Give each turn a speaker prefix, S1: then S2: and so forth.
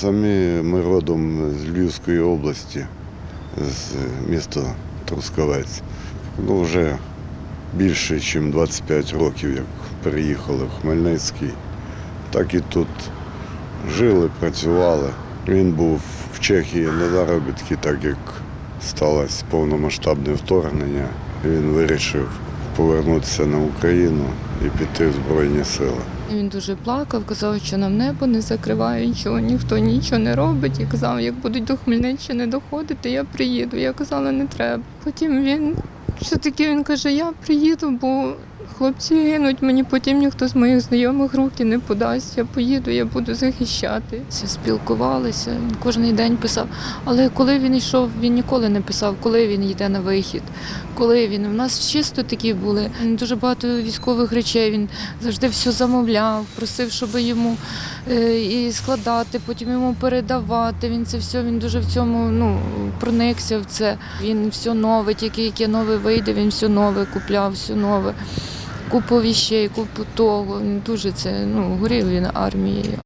S1: Самі ми родом з Львівської області, з міста Трускавець. Ну, вже більше, ніж 25 років, як переїхали в Хмельницький. Так і тут жили, працювали. Він був в Чехії на заробітки, так як сталося повномасштабне вторгнення. Він вирішив повернутися на Україну і піти в Збройні Сили.
S2: Він дуже плакав, казав, що нам небо не закриває, що ніхто нічого не робить. І казав, як будуть до Хмельниччини доходити, я приїду. Я казала, не треба. Потім він все-таки він каже, я приїду, бо хлопці гинуть, мені потім ніхто з моїх знайомих руки не подасть. Я поїду, я буду захищати. Спілкувалися, кожен день писав. Але коли він йшов, він ніколи не писав, коли він йде на вихід, коли він. У нас чисто такі були. Дуже багато військових речей. Він завжди все замовляв, просив, щоб йому е, і складати, потім йому передавати. Він це все, він дуже в цьому ну, проникся в це. Він все нове, тільки яке нове вийде, він все нове купляв, все нове. Купу віщей, купу того. Дуже це ну, горів він армією.